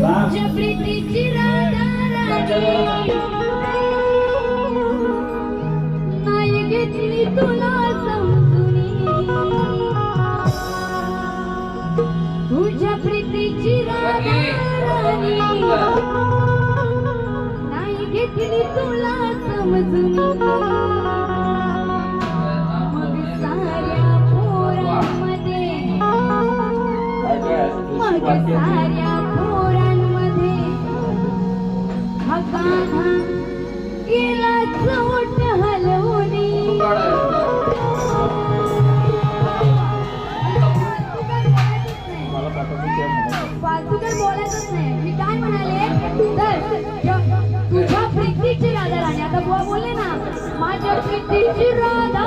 तुझ्या प्रीतीची राधा राणी नाही घेतली तुला समजुनी तुझ्या प्रीतीची राधा राणी नाही घेतली तुला समजुनी मग साऱ्या मग साऱ्या तुझ्या प्रीतीची राधा राणी. आता बुवा बोलले ना माझ्या प्रीतीची राधा